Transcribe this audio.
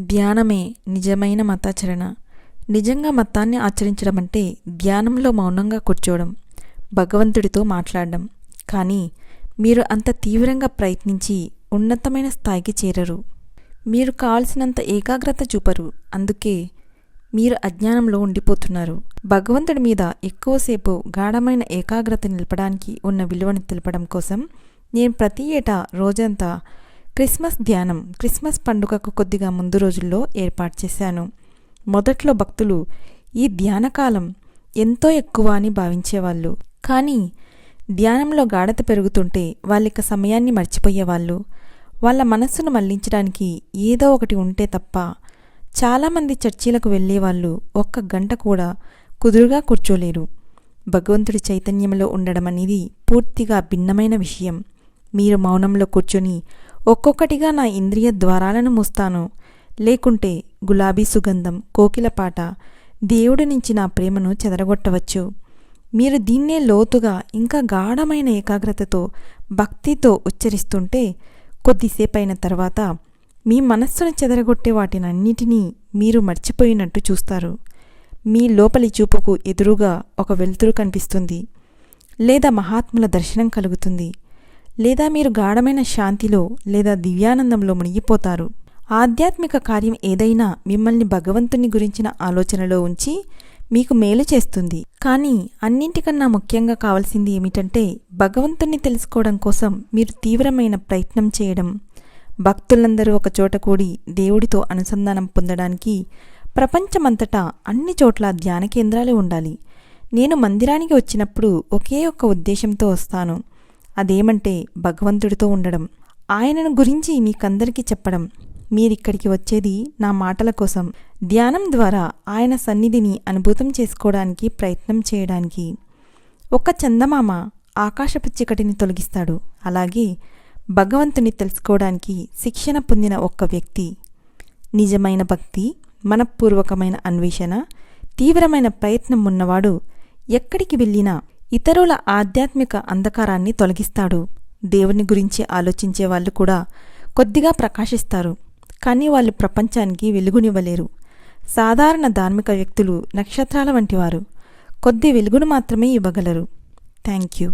ధ్యానమే నిజమైన మతాచరణ. నిజంగా మతాన్ని ఆచరించడం అంటే ధ్యానంలో మౌనంగా కూర్చోవడం భగవంతుడితో మాట్లాడడం. కానీ మీరు అంత తీవ్రంగా ప్రయత్నించి ఉన్నతమైన స్థాయికి చేరరు. మీరు కావలసినంత ఏకాగ్రత చూపరు. అందుకే మీరు అజ్ఞానంలో ఉండిపోతున్నారు. భగవంతుడి మీద ఎక్కువసేపు గాఢమైన ఏకాగ్రత నిలపడానికి ఉన్న విలువను తెలపడం కోసం నేను ప్రతి ఏటా రోజంతా క్రిస్మస్ ధ్యానం క్రిస్మస్ పండుగకు కొద్దిగా ముందు రోజుల్లో ఏర్పాటు చేశాను. మొదట్లో భక్తులు ఈ ధ్యానకాలం ఎంతో ఎక్కువ అని భావించేవాళ్ళు. కానీ ధ్యానంలో గాఢత పెరుగుతుంటే వాళ్ళిక సమయాన్ని మర్చిపోయేవాళ్ళు. వాళ్ళ మనస్సును మళ్ళించడానికి ఏదో ఒకటి ఉంటే తప్ప చాలామంది చర్చీలకు వెళ్ళేవాళ్ళు ఒక్క గంట కూడా కుదురుగా కూర్చోలేరు. భగవంతుడి చైతన్యంలో ఉండడం అనేది పూర్తిగా భిన్నమైన విషయం. మీరు మౌనంలో కూర్చొని ఒక్కొక్కటిగా నా ఇంద్రియ ద్వారాలను మూస్తాను. లేకుంటే గులాబీ సుగంధం కోకిల పాట దేవుడి నుంచి నా ప్రేమను చెదరగొట్టవచ్చు. మీరు దీన్నే లోతుగా ఇంకా గాఢమైన ఏకాగ్రతతో భక్తితో ఉచ్చరిస్తుంటే కొద్దిసేపైన తర్వాత మీ మనస్సును చెదరగొట్టే వాటినన్నిటినీ మీరు మర్చిపోయినట్టు చూస్తారు. మీ లోపలి చూపుకు ఎదురుగా ఒక వెలుతురు కనిపిస్తుంది. లేదా మహాత్ముల దర్శనం కలుగుతుంది. లేదా మీరు గాఢమైన శాంతిలో లేదా దివ్యానందంలో మునిగిపోతారు. ఆధ్యాత్మిక కార్యం ఏదైనా మిమ్మల్ని భగవంతుని గురించిన ఆలోచనలో ఉంచి మీకు మేలు చేస్తుంది. కానీ అన్నింటికన్నా ముఖ్యంగా కావాల్సింది ఏమిటంటే భగవంతుణ్ణి తెలుసుకోవడం కోసం మీరు తీవ్రమైన ప్రయత్నం చేయడం. భక్తులందరూ ఒక చోట కూడి దేవుడితో అనుసంధానం పొందడానికి ప్రపంచమంతటా అన్ని చోట్ల ధ్యాన కేంద్రాలు ఉండాలి. నేను మందిరానికి వచ్చినప్పుడు ఒకే ఒక్క ఉద్దేశంతో వస్తాను. అదేమంటే భగవంతుడితో ఉండడం. ఆయనను గురించి మీకందరికీ చెప్పడం. మీరిక్కడికి వచ్చేది నా మాటల కోసం. ధ్యానం ద్వారా ఆయన సన్నిధిని అనుభూతం చేసుకోవడానికి ప్రయత్నం చేయడానికి. ఒక చందమామ ఆకాశపు చీకటిని తొలగిస్తాడు. అలాగే భగవంతుని తెలుసుకోవడానికి శిక్షణ పొందిన ఒక్క వ్యక్తి. నిజమైన భక్తి మనపూర్వకమైన అన్వేషణ తీవ్రమైన ప్రయత్నం ఉన్నవాడు ఎక్కడికి వెళ్ళినా ఇతరుల ఆధ్యాత్మిక అంధకారాన్ని తొలగిస్తాడు. దేవుని గురించి ఆలోచించే వాళ్ళు కూడా కొద్దిగా ప్రకాశిస్తారు. కానీ వాళ్ళు ప్రపంచానికి వెలుగునివ్వలేరు. సాధారణ ధార్మిక వ్యక్తులు నక్షత్రాల వంటివారు కొద్ది వెలుగును మాత్రమే ఇవ్వగలరు. Thank you.